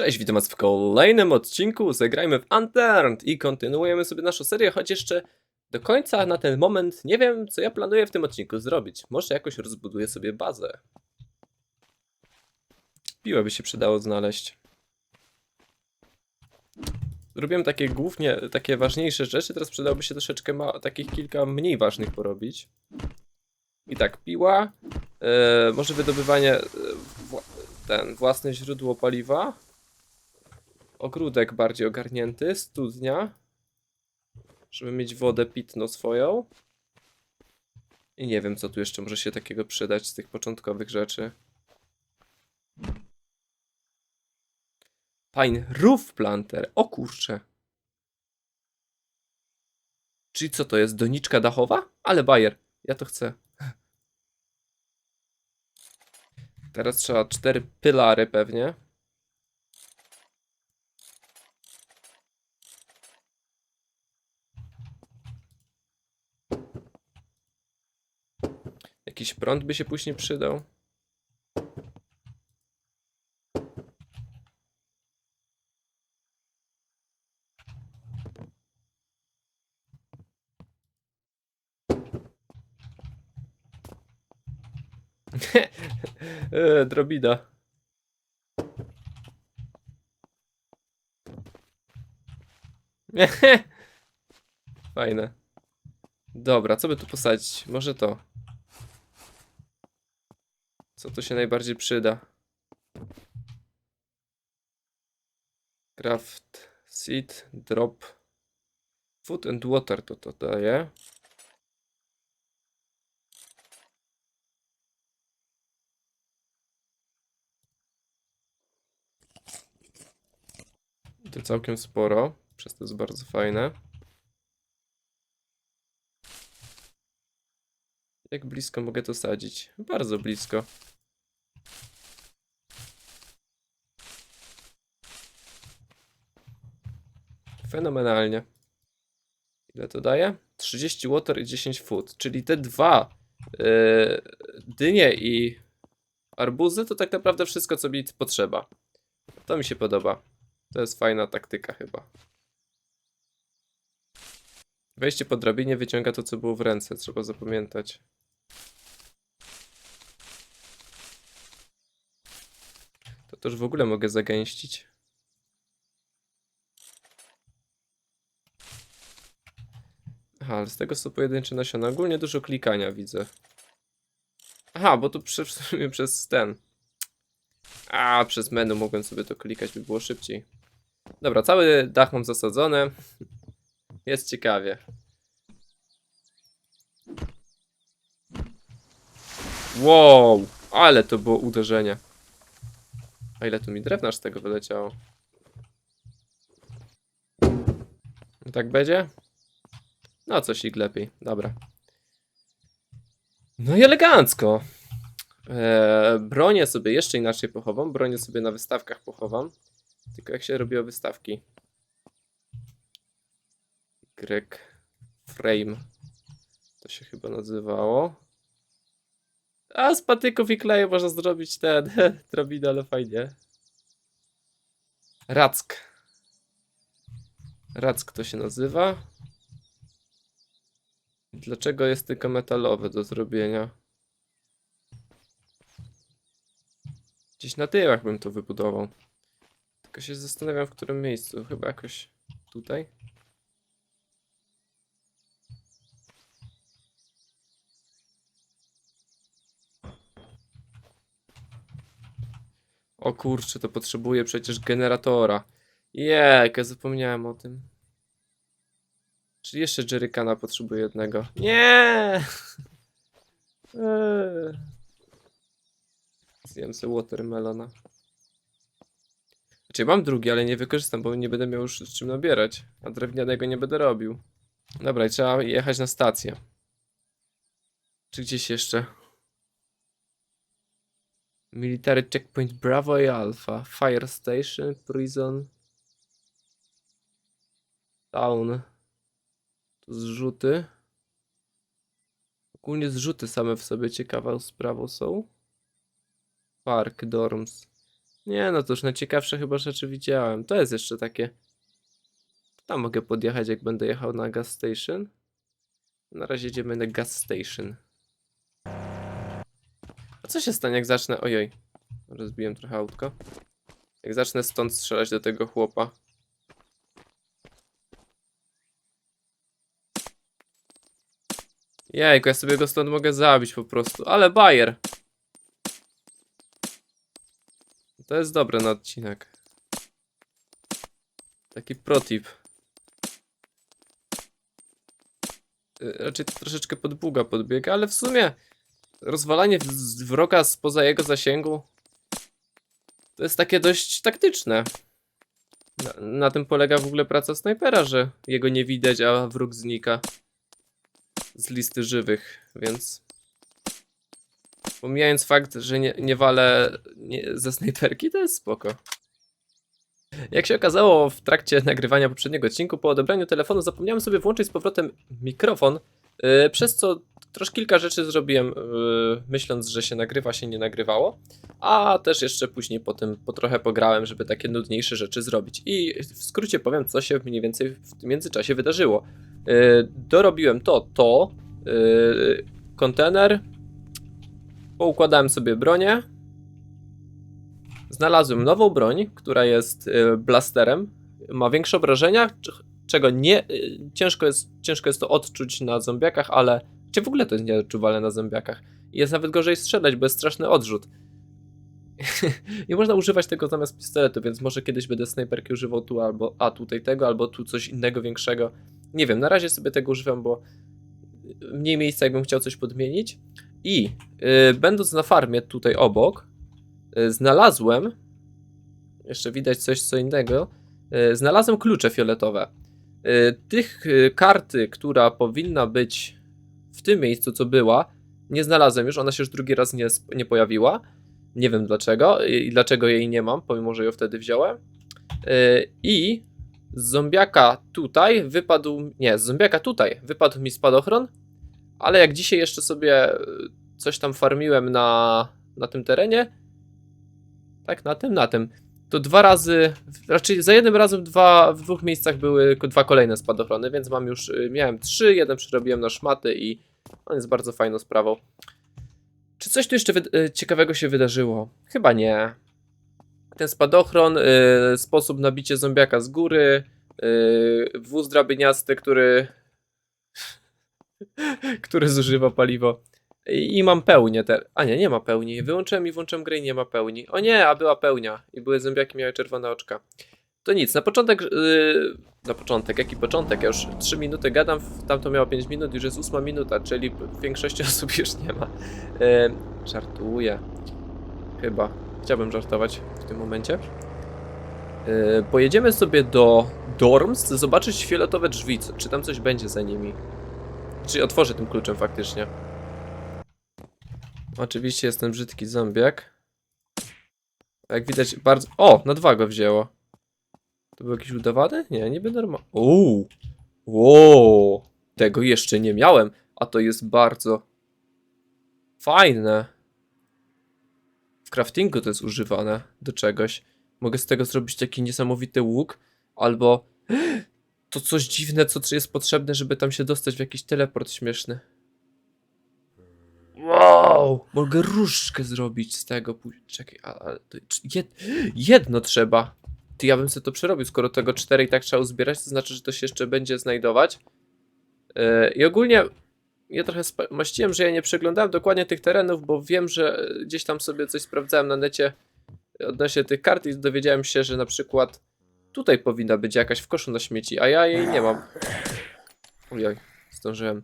Cześć, witam was w kolejnym odcinku Zagrajmy w Unturned i kontynuujemy sobie naszą serię, choć jeszcze do końca na ten moment nie wiem, co ja planuję w tym odcinku zrobić. Może jakoś rozbuduję sobie bazę. Piłę by się przydało znaleźć. Zrobiłem takie głównie, takie ważniejsze rzeczy, teraz przydałoby się troszeczkę takich kilka mniej ważnych porobić. I tak, piła, e, może wydobywanie, wła- ten, własne źródło paliwa, ogródek bardziej ogarnięty, studnia, żeby mieć wodę pitną swoją. I nie wiem, co tu jeszcze może się takiego przydać z tych początkowych rzeczy. Pine Roof Planter. O. Czyli co to jest? Doniczka dachowa? Ale bajer. Ja to chcę. Teraz trzeba cztery pylary pewnie. Jakiś prąd by się później przydał. eee, drobida. Fajne. Dobra, co by tu posadzić? Może to. Co tu się najbardziej przyda? Craft, seed, drop. Food and water to to daje. To całkiem sporo, przez to jest bardzo fajne. Jak blisko mogę to sadzić? Bardzo blisko. Fenomenalnie. Ile to daje? 30 water i 10 food. Czyli te dwa yy, dynie i arbuzy to tak naprawdę wszystko, co mi potrzeba. To mi się podoba. To jest fajna taktyka chyba. Wejście po drabinie wyciąga to, co było w ręce. Trzeba zapamiętać. To też w ogóle mogę zagęścić. Aha, ale z tego są pojedyncze nasiona. Ogólnie dużo klikania widzę. Aha, bo tu przy, przez ten. A, przez menu mogłem sobie to klikać, by było szybciej. Dobra, cały dach mam zasadzony. Jest ciekawie. Wow, ale to było uderzenie. A ile tu mi drewna z tego wyleciało? Tak będzie? No, coś ich lepiej. Dobra. No i elegancko. Eee, bronię sobie jeszcze inaczej pochowam. Bronię sobie na wystawkach pochowam. Tylko jak się robiło wystawki? Y Frame. To się chyba nazywało. A z patyków i kleju można zrobić ten drobinę, ale fajnie. Rack. Rack to się nazywa. Dlaczego jest tylko metalowy do zrobienia? Gdzieś na tyłach bym to wybudował. Tylko się zastanawiam w którym miejscu. Chyba jakoś tutaj. O kurczę, to potrzebuję przecież generatora. Jek, ja zapomniałem o tym. Czyli jeszcze Jerrycana potrzebuję jednego. Nie! Eee. Zjem sobie watermelona. Znaczy mam drugi, ale nie wykorzystam, bo nie będę miał już z czym nabierać. A drewnianego nie będę robił. Dobra, i trzeba jechać na stację. Czy gdzieś jeszcze? Military Checkpoint Bravo i Alpha. Fire Station, Prison. Town. Tu zrzuty. Ogólnie zrzuty same w sobie ciekawą sprawą są. Park, dorms. Nie no, to już najciekawsze chyba rzeczy widziałem. To jest jeszcze takie. Tam mogę podjechać, jak będę jechał na gas station. Na razie jedziemy na gas station. Co się stanie, jak zacznę... Ojej. Rozbiłem trochę autko. Jak zacznę stąd strzelać do tego chłopa. Jejku, ja sobie go stąd mogę zabić po prostu. Ale bajer! To jest dobre na odcinek. Taki protip. Y, Raczej to troszeczkę pod buga podbiega, ale w sumie rozwalanie wroga spoza jego zasięgu to jest takie dość taktyczne. Na, na tym polega w ogóle praca snajpera, że jego nie widać, a wróg znika z listy żywych, więc pomijając fakt, że nie, nie walę nie, ze snajperki, to jest spoko. Jak się okazało w trakcie nagrywania poprzedniego odcinku, po odebraniu telefonu zapomniałem sobie włączyć z powrotem mikrofon, przez co troszkę kilka rzeczy zrobiłem, yy, myśląc, że się nagrywa, się nie nagrywało, a też jeszcze później po tym po trochę pograłem, żeby takie nudniejsze rzeczy zrobić. I w skrócie powiem, co się mniej więcej w międzyczasie wydarzyło. Yy, dorobiłem to, to, kontener, poukładałem sobie bronię, znalazłem nową broń, która jest blasterem, ma większe obrażenia, czego nie, yy, ciężko jest, ciężko jest to odczuć na zombiakach, ale czy w ogóle to jest nieodczuwalne na zombiakach. Jest nawet gorzej strzelać, bo jest straszny odrzut. Nie można używać tego zamiast pistoletu, więc może kiedyś będę snajperki używał tu albo, a tutaj tego, albo tu coś innego większego. Nie wiem, na razie sobie tego używam, bo mniej miejsca jakbym chciał coś podmienić. I yy, będąc na farmie tutaj obok, yy, znalazłem, jeszcze widać coś co innego, yy, znalazłem klucze fioletowe. Yy, tych yy, karty, która powinna być w tym miejscu, co była, nie znalazłem już, ona się już drugi raz nie, nie pojawiła. Nie wiem dlaczego i dlaczego jej nie mam, pomimo że ją wtedy wziąłem. Yy, I z zombiaka tutaj wypadł. Nie, z zombiaka tutaj wypadł mi spadochron, ale jak dzisiaj jeszcze sobie y, coś tam farmiłem na, na tym terenie, tak, na tym, na tym, to dwa razy, raczej za jednym razem dwa, w dwóch miejscach były dwa kolejne spadochrony, więc mam już, y, miałem trzy, jeden przerobiłem na szmaty i on jest bardzo fajną sprawą. Czy coś tu jeszcze y, ciekawego się wydarzyło? Chyba nie. Ten spadochron, y, sposób na bicie zombiaka z góry, y, wóz drabiniasty, który który zużywa paliwo. I, mam pełnię te. A nie, nie ma pełni. Wyłączyłem i włączyłem grę i nie ma pełni. O nie, a była pełnia. I były zombiaki, miały czerwone oczka. To nic, na początek. Yy, na początek, jaki początek? Ja już 3 minuty gadam, tamto miało 5 minut, już jest 8 minuta, czyli większości osób już nie ma. Yy, żartuję. Chyba. Chciałbym żartować w tym momencie. Yy, pojedziemy sobie do Dorms, zobaczyć fioletowe drzwi, czy tam coś będzie za nimi. Czy otworzę tym kluczem faktycznie. Oczywiście jest ten brzydki zombiak. Jak widać bardzo... O! Na dwa go wzięło. To był jakiś udawany? Nie, niby normalny. Uuu! Wow! Tego jeszcze nie miałem, a to jest bardzo fajne. W craftingu to jest używane do czegoś. Mogę z tego zrobić taki niesamowity łuk, albo to coś dziwne, co jest potrzebne, żeby tam się dostać w jakiś teleport śmieszny. Wow! Mogę różdżkę zrobić z tego. później. Czekaj, a, a to jed, jedno trzeba. Ty, ja bym sobie to przerobił, skoro tego cztery i tak trzeba uzbierać, to znaczy, że to się jeszcze będzie znajdować. Yy, I ogólnie ja trochę maściłem, że ja nie przeglądałem dokładnie tych terenów, bo wiem, że gdzieś tam sobie coś sprawdzałem na necie odnośnie tych kart i dowiedziałem się, że na przykład tutaj powinna być jakaś w koszu na śmieci, a ja jej nie mam. Ojoj, zdążyłem.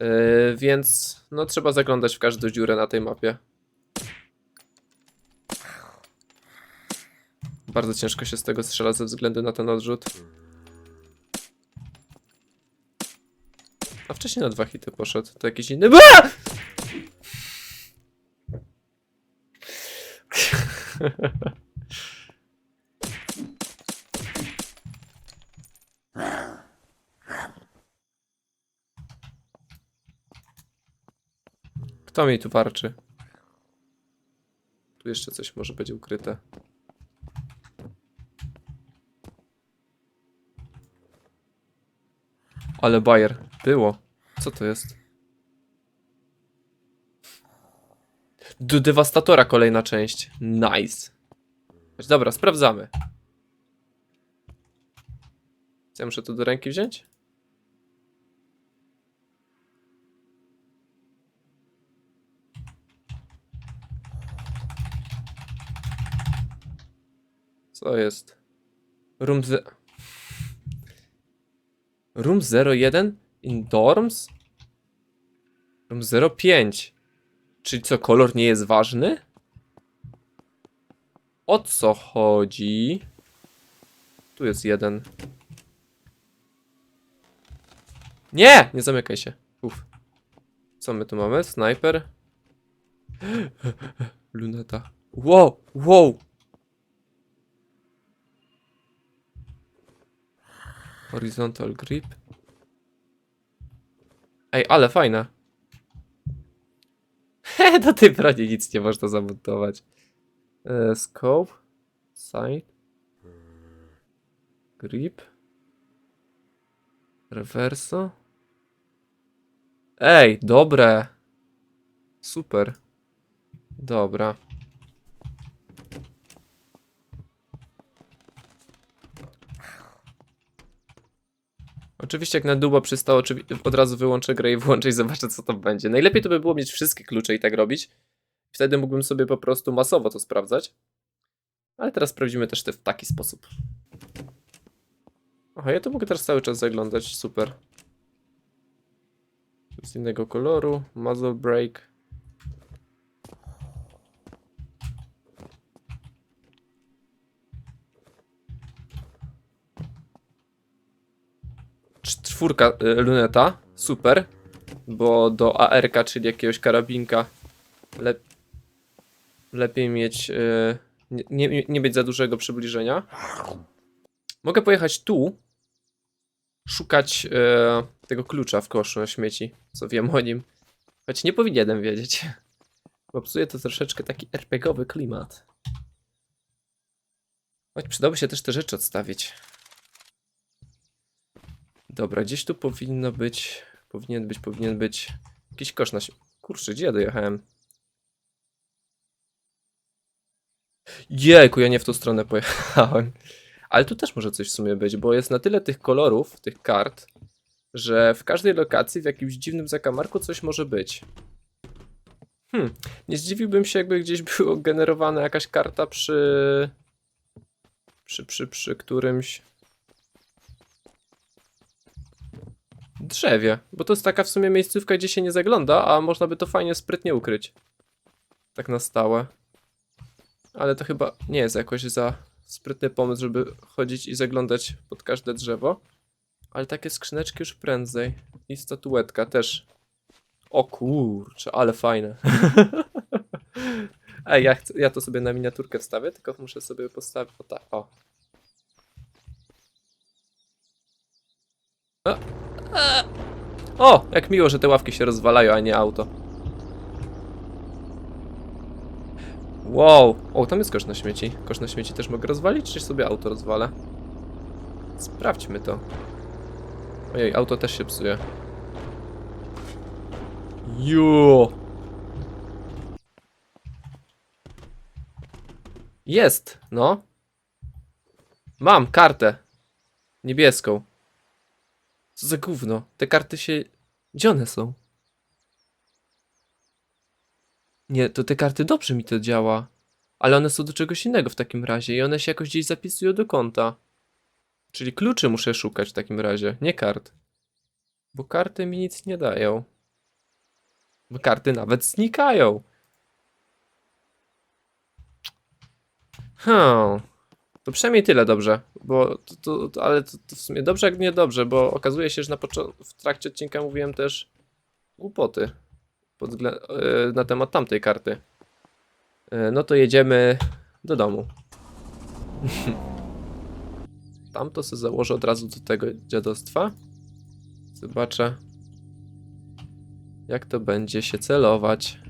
Yy, więc no trzeba zaglądać w każdą dziurę na tej mapie. Bardzo ciężko się z tego strzela ze względu na ten odrzut. A wcześniej na dwa hity poszedł. To jakiś inny. Ba! Kto mi tu warczy? Tu jeszcze coś może być ukryte. Ale Bayer. Było. Co to jest? Do Dewastatora kolejna część. Nice. Dobra, sprawdzamy. Ja muszę to do ręki wziąć? Co jest? Room ze... Room 01 in dorms? Room 05. Czyli co, kolor nie jest ważny? O co chodzi? Tu jest jeden. Nie! Nie zamykaj się. Uf. Co my tu mamy? Snajper. Luneta. Wow! Wow! Horizontal grip. Ej, ale fajne. He, do tej broni nic nie można zamontować. E, scope. Sight. Grip. Reverso. Ej, dobre. Super. Dobra. Oczywiście jak na duba przystało, od razu wyłączę grę i włączę i zobaczę co to będzie. Najlepiej to by było mieć wszystkie klucze i tak robić. Wtedy mógłbym sobie po prostu masowo to sprawdzać. Ale teraz sprawdzimy też te w taki sposób. Aha, ja to mogę teraz cały czas zaglądać, super. Z innego koloru, muzzle break. Czwórka y, luneta, super. Bo do ARK, czyli jakiegoś karabinka, lep lepiej mieć. y, nie, nie, nie za dużego przybliżenia. Mogę pojechać tu. Szukać e, tego klucza w koszu na śmieci. Co wiem o nim. Choć nie powinienem wiedzieć. Bo psuje to troszeczkę taki RPGowy klimat. Choć przydałoby się też te rzeczy odstawić. Dobra, gdzieś tu powinno być. Powinien być, powinien być. Jakiś kosz na. Kurczę, gdzie ja dojechałem? Jejku, ja nie w tą stronę pojechałem. Ale tu też może coś w sumie być, bo jest na tyle tych kolorów, tych kart, że w każdej lokacji w jakimś dziwnym zakamarku coś może być. Hmm, nie zdziwiłbym się, jakby gdzieś było generowana jakaś karta przy. przy, przy, przy którymś. Drzewie. Bo to jest taka w sumie miejscówka, gdzie się nie zagląda, a można by to fajnie sprytnie ukryć. Tak na stałe. Ale to chyba nie jest jakoś za sprytny pomysł, żeby chodzić i zaglądać pod każde drzewo. Ale takie skrzyneczki już prędzej. I statuetka też. O kurczę, ale fajne. Ej, ja, chcę, ja to sobie na miniaturkę wstawię, tylko muszę sobie postawić. O tak, o. o, jak miło, że te ławki się rozwalają, a nie auto. Wow! O, tam jest kosz na śmieci. Kosz na śmieci też mogę rozwalić, czy sobie auto rozwalę? Sprawdźmy to. Ojej, auto też się psuje. Jo! Jest, no. Mam kartę. Niebieską. Co za gówno? Te karty się... Gdzie one są? Nie, to te karty dobrze mi to działa. Ale one są do czegoś innego w takim razie i one się jakoś gdzieś zapisują do konta. Czyli kluczy muszę szukać w takim razie, nie kart. Bo karty mi nic nie dają. Bo karty nawet znikają. Hmm. To przynajmniej tyle dobrze, bo to, to, to ale to, to w sumie dobrze jak nie dobrze, bo okazuje się, że na w trakcie odcinka mówiłem też głupoty pod e, na temat tamtej karty. E, No to jedziemy do domu. Tamto sobie założę od razu do tego dziadostwa. Zobaczę, jak to będzie się celować.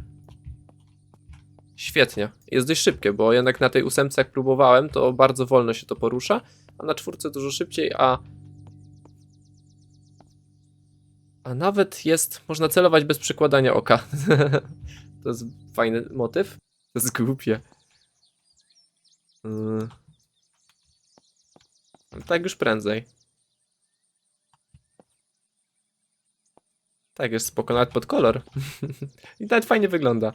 Świetnie. Jest dość szybkie, bo jednak na tej ósemce jak próbowałem, to bardzo wolno się to porusza, a na czwórce dużo szybciej, a A nawet jest, można celować bez przykładania oka. to jest fajny motyw. To jest głupie. Yy. Tak już prędzej. Tak, jest spoko, nawet pod kolor. I nawet fajnie wygląda.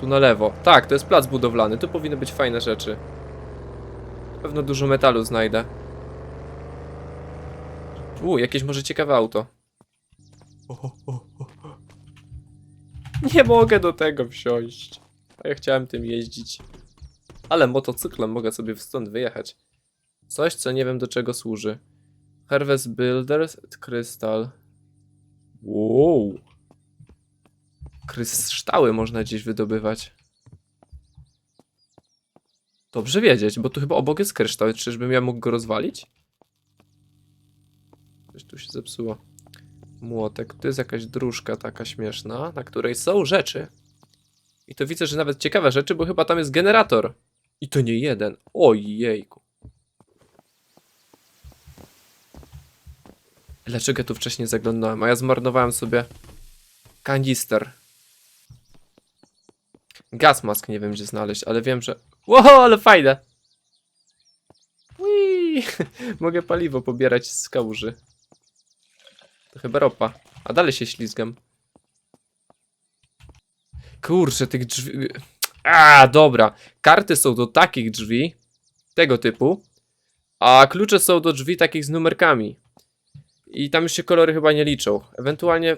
Tu na lewo. Tak, to jest plac budowlany. Tu powinny być fajne rzeczy. Pewno dużo metalu znajdę. U, jakieś może ciekawe auto. Nie mogę do tego wsiąść. A ja chciałem tym jeździć. Ale motocyklem mogę sobie stąd wyjechać. Coś, co nie wiem do czego służy. Harvest Builders, Krystal. Wow. Kryształy można gdzieś wydobywać. Dobrze wiedzieć, bo tu chyba obok jest kryształ. Czyżbym ja mógł go rozwalić? Coś tu się zepsuło. Młotek. Tu jest jakaś dróżka taka śmieszna, na której są rzeczy. I to widzę, że nawet ciekawe rzeczy, bo chyba tam jest generator. I to nie jeden. Ojejku. Dlaczego ja tu wcześniej zaglądałem? A ja zmarnowałem sobie kanister. Gaz mask nie wiem gdzie znaleźć, ale wiem, że... Wow, ale fajne! Mogę paliwo pobierać z kałuży. To chyba ropa. A dalej się ślizgam. Kurczę, tych drzwi... A, dobra. Karty są do takich drzwi, tego typu, a klucze są do drzwi takich z numerkami. I tam już się kolory chyba nie liczą. Ewentualnie,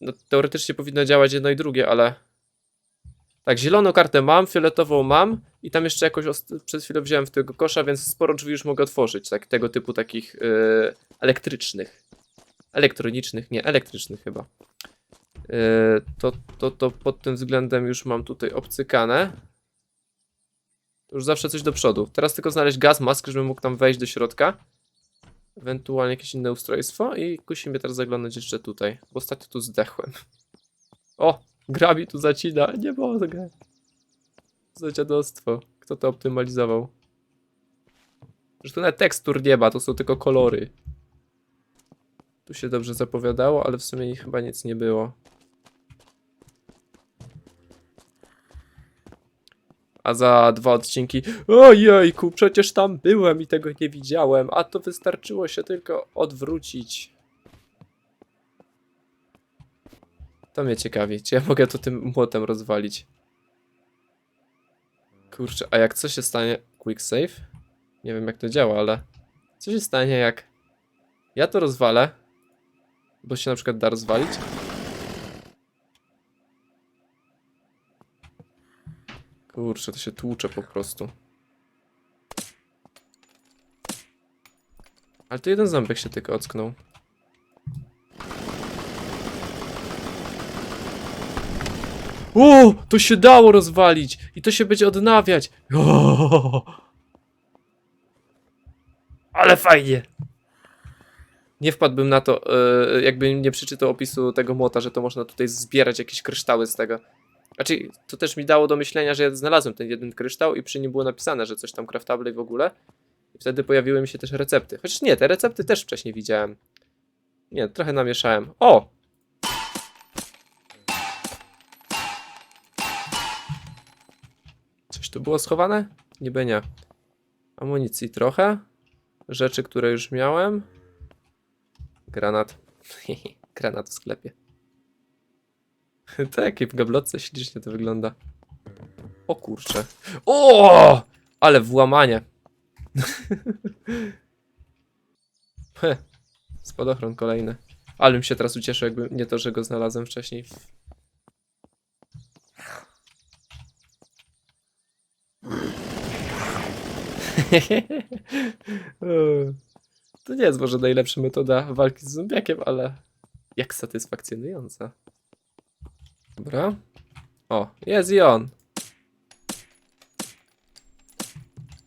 no, teoretycznie powinno działać jedno i drugie, ale... Tak, zieloną kartę mam, fioletową mam i tam jeszcze jakoś przed chwilą wziąłem w tego kosza, więc sporo drzwi już mogę otworzyć, tak, tego typu takich yy, elektrycznych. Elektronicznych, nie, elektrycznych chyba. Yy, to, to, to pod tym względem już mam tutaj obcykane. Już zawsze coś do przodu. Teraz tylko znaleźć gaz mask, żebym mógł tam wejść do środka. Ewentualnie jakieś inne ustrojstwo i kusi mnie teraz zaglądać jeszcze tutaj, bo ostatnio tu zdechłem. O! Grabi tu zacina, nie mogę. Za dziadostwo. Kto to optymalizował? Że tu nawet tekstur nie ma, to są tylko kolory. Tu się dobrze zapowiadało, ale w sumie chyba nic nie było. A za dwa odcinki. Ojejku, przecież tam byłem i tego nie widziałem, a to wystarczyło się tylko odwrócić. To mnie ciekawi, czy ja mogę to tym młotem rozwalić. Kurczę, a jak co się stanie? Quick save? Nie wiem jak to działa, ale co się stanie jak ja to rozwalę, bo się na przykład da rozwalić? Kurczę, to się tłucze po prostu. Ale to jeden ząbek się tylko ocknął. O, to się dało rozwalić i to się będzie odnawiać. O, ale fajnie. Nie wpadłbym na to, e, jakbym nie przeczytał opisu tego młota, że to można tutaj zbierać jakieś kryształy z tego. Znaczy, to też mi dało do myślenia, że ja znalazłem ten jeden kryształ i przy nim było napisane, że coś tam craftable i w ogóle. I wtedy pojawiły mi się też recepty. Chociaż nie, te recepty też wcześniej widziałem. Nie, trochę namieszałem. O! Tu było schowane? Niby nie. Amunicji trochę. Rzeczy, które już miałem. Granat. Granat w sklepie. tak, w gablotce ślicznie to wygląda. O kurcze. O! Ale włamanie. Spadochron kolejny. Ale bym się teraz ucieszył, jakby nie to, że go znalazłem wcześniej. to nie jest może najlepsza metoda walki z zombiakiem, ale jak satysfakcjonująca. Dobra. O, jest i on.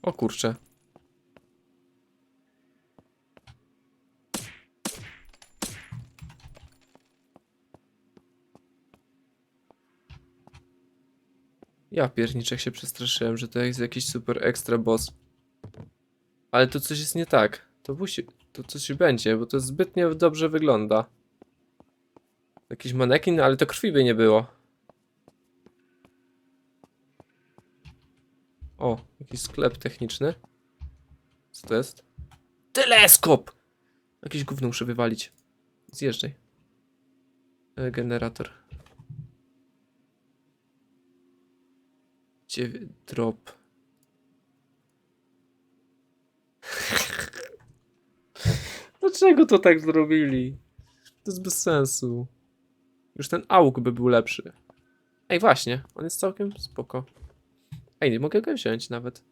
O kurczę. Ja pierniczek się przestraszyłem, że to jest jakiś super ekstra boss. Ale to coś jest nie tak. To musi... To coś będzie, bo to zbytnio dobrze wygląda. Jakiś manekin, ale to krwi by nie było. O, jakiś sklep techniczny. Co to jest? Teleskop! Jakieś gówno muszę wywalić. Zjeżdżaj. E, Generator. Drop. Dlaczego to tak zrobili? To jest bez sensu. Już ten auk by był lepszy. Ej, właśnie, on jest całkiem spoko. Ej, nie mogę go wziąć nawet.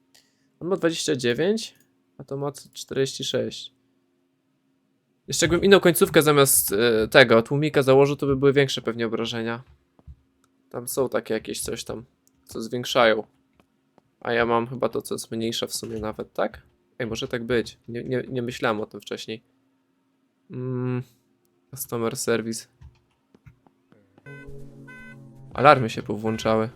On ma 29, a to ma 46. Jeszcze jakbym inną końcówkę zamiast e, tego tłumika założył, to by były większe pewnie obrażenia. Tam są takie jakieś coś tam, co zwiększają. A ja mam chyba to, co jest mniejsze w sumie nawet, tak? Ej, może tak być. Nie, nie, nie myślałem o tym wcześniej. Mm, customer service. Alarmy się powłączały.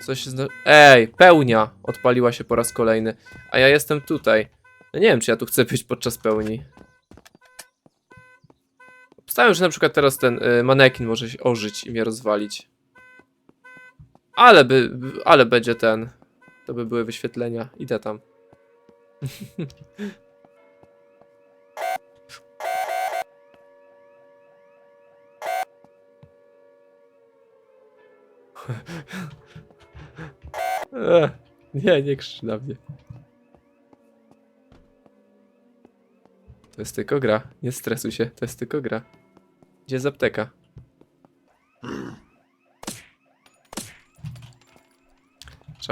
Coś się zda... Ej, pełnia! Odpaliła się po raz kolejny. A ja jestem tutaj. No nie wiem, czy ja tu chcę być podczas pełni. Obstawiam, że na przykład teraz ten y, manekin może się ożyć i mnie rozwalić. Ale by, ale będzie ten. To by były wyświetlenia. Idę tam. Nie, nie krzycz na mnie. To jest tylko gra. Nie stresuj się, to jest tylko gra. Gdzie jest apteka?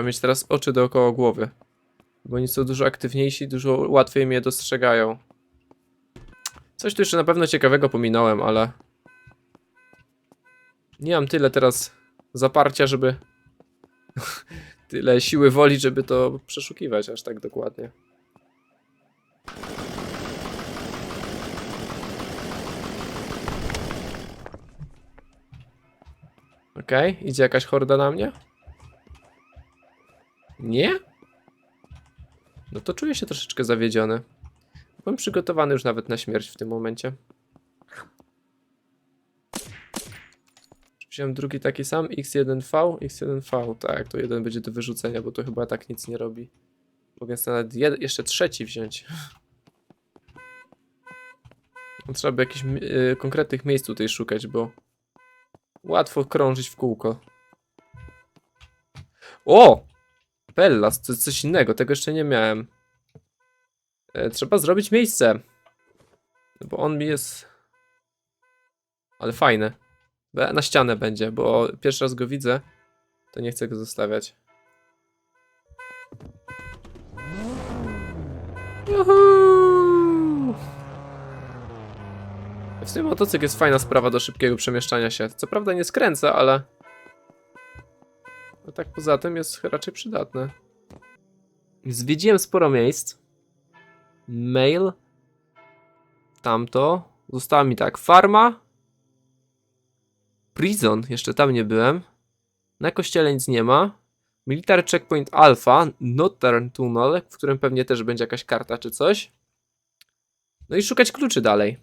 Trzeba mieć teraz oczy dookoła głowy. Bo oni są dużo aktywniejsi, dużo łatwiej mnie dostrzegają. Coś tu jeszcze na pewno ciekawego pominąłem, ale... Nie mam tyle teraz zaparcia, żeby... tyle siły woli, żeby to przeszukiwać aż tak dokładnie. Okej, idzie jakaś horda na mnie? Nie? No to czuję się troszeczkę zawiedziony. Byłem przygotowany już nawet na śmierć w tym momencie. Wziąłem drugi taki sam, x1v, x1v, tak, to jeden będzie do wyrzucenia, bo to chyba tak nic nie robi. Mogę nawet jed- jeszcze trzeci wziąć. No, Trzeba by jakichś y, konkretnych miejsc tutaj szukać, bo łatwo krążyć w kółko. O! Pellas, to jest coś innego, tego jeszcze nie miałem. E, trzeba zrobić miejsce. Bo on mi jest... Ale fajny. Be- Na ścianę będzie, bo pierwszy raz go widzę, to nie chcę go zostawiać. Juhu! W tym motocykl jest fajna sprawa do szybkiego przemieszczania się. Co prawda nie skręca, ale... A tak poza tym jest raczej przydatne. Zwiedziłem sporo miejsc. Mail. Tamto. Została mi tak. Farma. Prison. Jeszcze tam nie byłem. Na kościele nic nie ma. Military Checkpoint Alpha. Northern Tunnel, w którym pewnie też będzie jakaś karta czy coś. No i szukać kluczy dalej.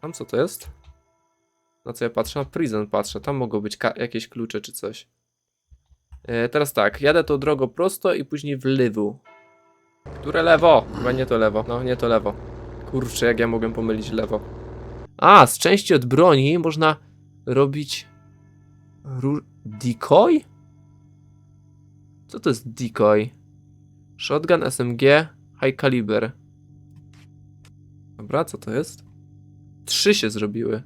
Tam co to jest? Na co ja patrzę? Na prison patrzę. Tam mogą być jakieś klucze czy coś. E, teraz tak, jadę tą drogą prosto i później w lewo. Które lewo? Chyba nie to lewo. No, nie to lewo. Kurczę, jak ja mogłem pomylić lewo. A, z części od broni można robić... Ró- decoy? Co to jest decoy? Shotgun, SMG, high caliber. Dobra, co to jest? Trzy się zrobiły.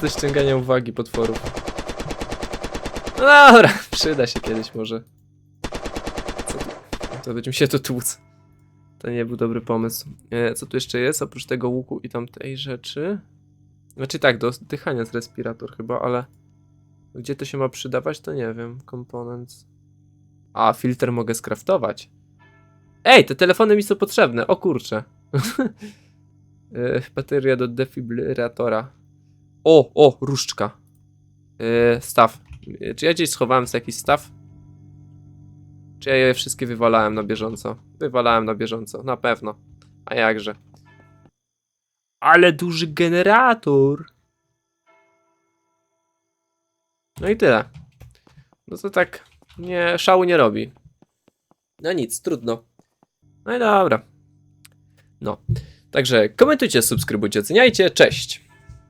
To do ściągania uwagi potworów. No dobra, przyda się kiedyś może. Co tu? To będziemy się tu tłuc. To nie był dobry pomysł. E, co tu jeszcze jest? Oprócz tego łuku i tamtej rzeczy. Znaczy tak, do oddychania z respirator chyba, ale... Gdzie to się ma przydawać, to nie wiem. Components. A, filtr mogę skraftować. Ej, te telefony mi są potrzebne. O kurczę. E, Bateria do defibrylatora. O, o, różdżka. Yy, staw. Czy ja gdzieś schowałem sobie jakiś staw? Czy ja je wszystkie wywalałem na bieżąco? Wywalałem na bieżąco, na pewno. A jakże. Ale duży generator. No i tyle. No to tak nie szału nie robi. No nic, trudno. No i dobra. No. Także komentujcie, subskrybujcie, oceniajcie. Cześć.